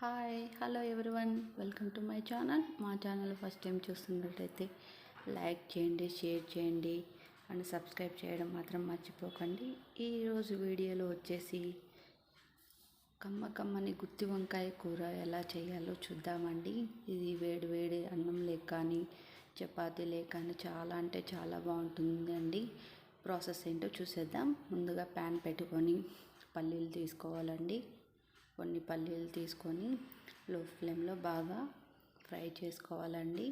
Hi hello everyone. Welcome to my channel. మా channel first time చూస్తున్నట్టయితే like చేయండి share చేయండి అండ్ సబ్స్క్రైబ్ చేయడం మాత్రం మర్చిపోకండి. ఈరోజు వీడియోలో వచ్చేసి కమ్మ కమ్మని గుత్తి వంకాయ కూర ఎలా చేయాలో చూద్దామండి. ఇది వేడి వేడి అన్నం లేక కానీ చపాతీ లేక కానీ చాలా అంటే చాలా బాగుంటుందండి. ప్రాసెస్ ఏంటో చూసేద్దాం. ముందుగా ప్యాన్ పెట్టుకొని పల్లీలు తీసుకోవాలండి. కొన్ని పల్లీలు తీసుకొని లో ఫ్లేమ్లో బాగా ఫ్రై చేసుకోవాలండి.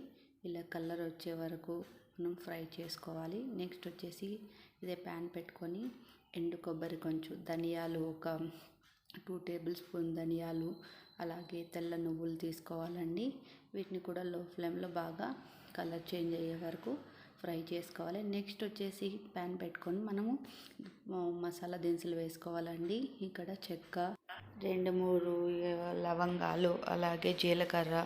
ఇలా కలర్ వచ్చే వరకు మనం ఫ్రై చేసుకోవాలి. నెక్స్ట్ వచ్చేసి ఇదే ప్యాన్ పెట్టుకొని ఎండు కొబ్బరి కొంచెం ధనియాలు ఒక టూ టేబుల్ స్పూన్ ధనియాలు అలాగే తెల్ల నువ్వులు తీసుకోవాలండి. వీటిని కూడా లో ఫ్లేమ్లో బాగా కలర్ చేంజ్ అయ్యే వరకు ఫ్రై చేసుకోవాలి. నెక్స్ట్ వచ్చేసి ప్యాన్ పెట్టుకొని మనము మసాలా దినుసులు వేసుకోవాలండి. ఇక్కడ చెక్క రెండు మూడు లవంగాలు అలాగే జీలకర్ర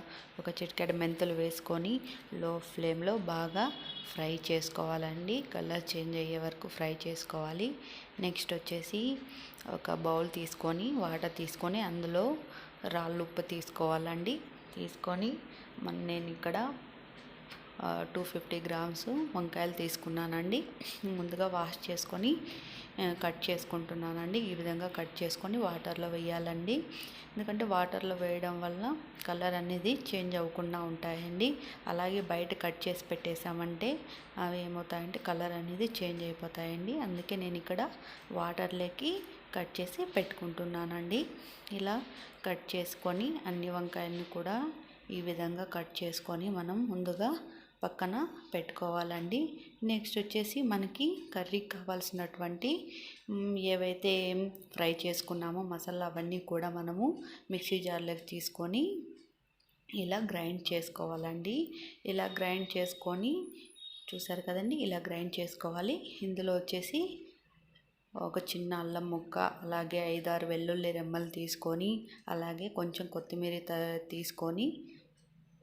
ఒక చిటికెడ మెంతులు వేసుకొని లో ఫ్లేమ్లో బాగా ఫ్రై చేసుకోవాలండి. కలర్ చేంజ్ అయ్యే వరకు ఫ్రై చేసుకోవాలి. నెక్స్ట్ వచ్చేసి ఒక బౌల్ తీసుకొని వాటర్ తీసుకొని అందులో రాళ్ళు ఉప్పు తీసుకోవాలండి. తీసుకొని మన నేను ఇక్కడ టూ ఫిఫ్టీ గ్రామ్స్ వంకాయలు తీసుకున్నానండి. ముందుగా వాష్ చేసుకొని కట్ చేసుకుంటున్నానండి. ఈ విధంగా కట్ చేసుకొని వాటర్లో వేయాలండి. ఎందుకంటే వాటర్లో వేయడం వల్ల కలర్ అనేది చేంజ్ అవ్వకుండా ఉంటాయండి. అలాగే బయట కట్ చేసి పెట్టేసామంటే అవి ఏమవుతాయంటే కలర్ అనేది చేంజ్ అయిపోతాయండి. అందుకే నేను ఇక్కడ వాటర్లోకి కట్ చేసి పెట్టుకుంటున్నానండి. ఇలా కట్ చేసుకొని అన్ని వంకాయలను కూడా ఈ విధంగా కట్ చేసుకొని మనం ముందుగా పక్కన పెట్టుకోవాలండి. నెక్స్ట్ వచ్చేసి మనకి కర్రీకి కావాల్సినటువంటి ఏవైతే ఫ్రై చేసుకున్నామో మసాలా అవన్నీ కూడా మనము మిక్సీ జార్లోకి తీసుకొని ఇలా గ్రైండ్ చేసుకోవాలండి. ఇలా గ్రైండ్ చేసుకొని చూసారు కదండి? ఇలా గ్రైండ్ చేసుకోవాలి. ఇందులో వచ్చేసి ఒక చిన్న అల్లం ముక్క అలాగే ఐదారు వెల్లుల్లి రెమ్మలు తీసుకొని అలాగే కొంచెం కొత్తిమీర తీసుకొని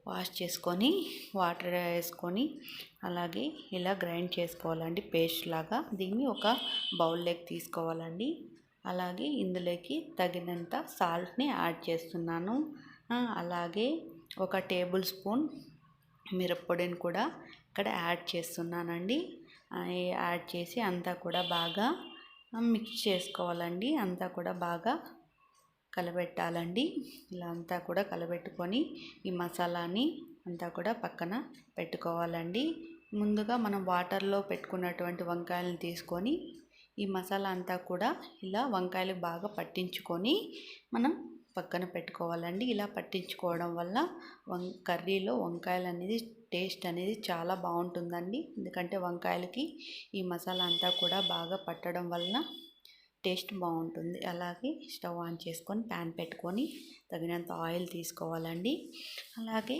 వాష్ చేసుకొని వాటర్ వేసుకొని అలాగే ఇలా గ్రైండ్ చేసుకోవాలండి. పేస్ట్ లాగా దీన్ని ఒక బౌల్లోకి తీసుకోవాలండి. అలాగే ఇందులోకి తగినంత సాల్ట్ని యాడ్ చేస్తున్నాను. అలాగే ఒక టేబుల్ స్పూన్ మిరప్పొడిని కూడా ఇక్కడ యాడ్ చేస్తున్నానండి. యాడ్ చేసి అంతా కూడా బాగా మిక్స్ చేసుకోవాలండి. అంతా కూడా బాగా కలబెట్టాలండి. ఇలా అంతా కూడా కలబెట్టుకొని ఈ మసాలాని అంతా కూడా పక్కన పెట్టుకోవాలండి. ముందుగా మనం వాటర్లో పెట్టుకున్నటువంటి వంకాయలను తీసుకొని ఈ మసాలా అంతా కూడా ఇలా వంకాయలు బాగా పట్టించుకొని మనం పక్కన పెట్టుకోవాలండి. ఇలా పట్టించుకోవడం వల్ల వం కర్రీలో వంకాయలు అనేది టేస్ట్ అనేది చాలా బాగుంటుందండి. ఎందుకంటే వంకాయలకి ఈ మసాలా అంతా కూడా బాగా పట్టడం వలన టేస్ట్ బాగుంటుంది. అలాగే స్టవ్ ఆన్ చేసుకొని ప్యాన్ పెట్టుకొని తగినంత ఆయిల్ తీసుకోవాలండి. అలాగే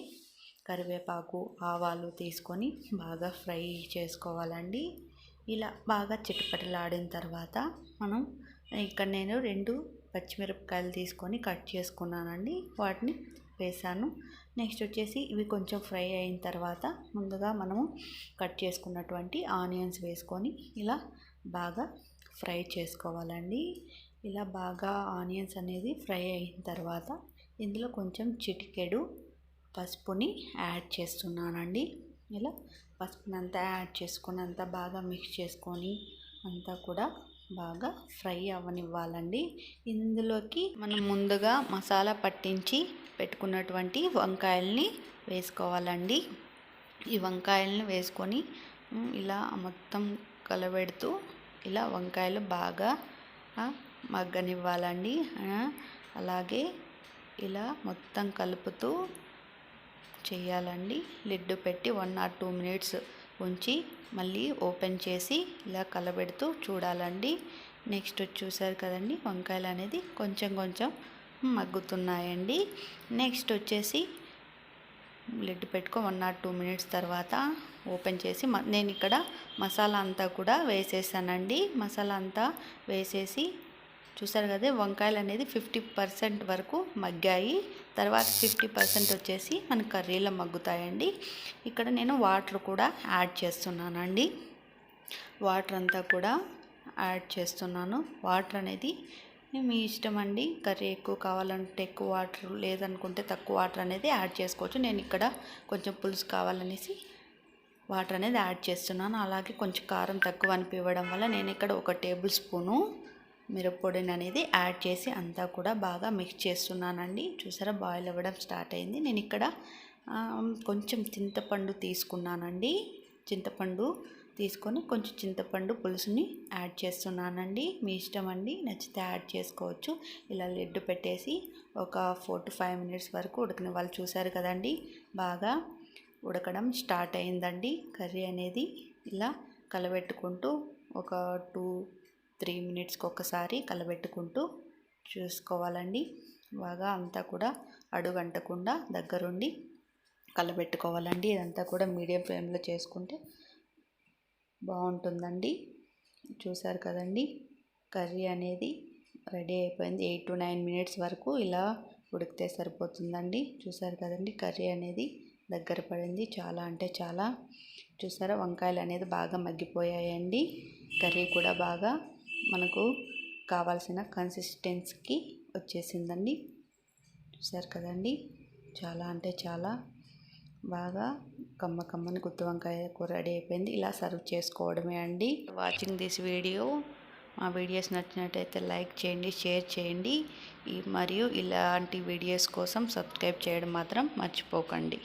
కరివేపాకు ఆవాలు తీసుకొని బాగా ఫ్రై చేసుకోవాలండి. ఇలా బాగా చిటపటలాడిన తర్వాత మనం ఇక్కడ నేను రెండు పచ్చిమిరపకాయలు తీసుకొని కట్ చేసుకున్నానండి. వాటిని వేసాను. నెక్స్ట్ వచ్చేసి ఇవి కొంచెం ఫ్రై అయిన తర్వాత ముందుగా మనము కట్ చేసుకున్నటువంటి ఆనియన్స్ వేసుకొని ఇలా బాగా ఫ్రై చేసుకోవాలండి. ఇలా బాగా ఆనియన్స్ అనేది ఫ్రై అయిన తర్వాత ఇందులో కొంచెం చిటికెడు పసుపుని యాడ్ చేస్తున్నానండి. ఇలా పసుపునంతా యాడ్ చేసుకుని అంతా బాగా మిక్స్ చేసుకొని అంతా కూడా బాగా ఫ్రై అవ్వనివ్వాలండి. ఇందులోకి మనం ముందుగా మసాలా పట్టించి పెట్టుకున్నటువంటి వంకాయల్ని వేసుకోవాలండి. ఈ వంకాయల్ని వేసుకొని ఇలా మొత్తం కలబెడుతూ ఇలా వంకాయలు బాగా మగ్గనివ్వాలండి. అలాగే ఇలా మొత్తం కలుపుతూ చేయాలండి. లిడ్ పెట్టి వన్ ఆర్ టూ మినిట్స్ ఉంచి మళ్ళీ ఓపెన్ చేసి ఇలా కలబెడుతూ చూడాలండి. నెక్స్ట్ చూసారు కదండి వంకాయలు అనేది కొంచెం కొంచెం మగ్గుతున్నాయండి. నెక్స్ట్ వచ్చేసి లిడ్ పెట్టుకో వన్ ఆర్ టూ మినిట్స్ తర్వాత ఓపెన్ చేసి నేను ఇక్కడ మసాలా అంతా కూడా వేసేసానండి. మసాలా అంతా వేసేసి చూసారు కదా వంకాయలు అనేది ఫిఫ్టీ పర్సెంట్ వరకు మగ్గాయి. తర్వాత ఫిఫ్టీ పర్సెంట్ వచ్చేసి మన కర్రీలో మగ్గుతాయండి. ఇక్కడ నేను వాటర్ కూడా యాడ్ చేస్తున్నానండి. వాటర్ అంతా కూడా యాడ్ చేస్తున్నాను. వాటర్ అనేది మీ ఇష్టం అండి. కర్రీ ఎక్కువ కావాలంటే ఎక్కువ వాటర్ లేదనుకుంటే తక్కువ వాటర్ అనేది యాడ్ చేసుకోవచ్చు. నేను ఇక్కడ కొంచెం పులుసు కావాలనేసి వాటర్ అనేది యాడ్ చేస్తున్నాను. అలాగే కొంచెం కారం తక్కువ అనిపించడం వల్ల నేను ఇక్కడ ఒక టేబుల్ స్పూను మిరప్పొడిని అనేది యాడ్ చేసి అంతా కూడా బాగా మిక్స్ చేస్తున్నానండి. చూసారా? బాయిల్ అవ్వడం స్టార్ట్ అయింది. నేను ఇక్కడ కొంచెం చింతపండు తీసుకున్నానండి. చింతపండు తీసుకొని కొంచెం చింతపండు పులుసుని యాడ్ చేస్తున్నానండి. మీ ఇష్టం అండి నచ్చితే యాడ్ చేసుకోవచ్చు. ఇలా లెడ్డు పెట్టేసి ఒక ఫోర్ టు ఫైవ్ మినిట్స్ వరకు ఉడికిన వాళ్ళు చూసారు కదండి. బాగా ఉడకడం స్టార్ట్ అయిందండి. కర్రీ అనేది ఇలా కలబెట్టుకుంటూ ఒక టూ త్రీ మినిట్స్కి ఒకసారి కలబెట్టుకుంటూ చూసుకోవాలండి. బాగా అంతా కూడా అడుగంటకుండా దగ్గరుండి కలబెట్టుకోవాలండి. ఇదంతా కూడా మీడియం ఫ్లేమ్లో చేసుకుంటే బాగుంటుందండి. చూసారు కదండి కర్రీ అనేది రెడీ అయిపోయింది. ఎయిట్ టు నైన్ మినిట్స్ వరకు ఇలా ఉడికితే సరిపోతుందండి. చూసారు కదండి కర్రీ అనేది దగ్గర పడింది. చాలా అంటే చాలా. చూసారా వంకాయలు అనేది బాగా మగ్గిపోయాయండి. కర్రీ కూడా బాగా మనకు కావాల్సిన కన్సిస్టెన్స్కి వచ్చేసిందండి. చూసారు కదండి చాలా అంటే చాలా. బాగా కమ్మ కమ్మని గుత్తి వంకాయ కూర రెడీ అయిపోయింది. ఇలా సర్వ్ చేసుకోవడమే అండి. వాచింగ్ దిస్ వీడియో మా వీడియోస్ నచ్చినట్టయితే లైక్ చేయండి షేర్ చేయండి. మరియు ఇలాంటి వీడియోస్ కోసం సబ్స్క్రైబ్ చేయడం మాత్రం మర్చిపోకండి.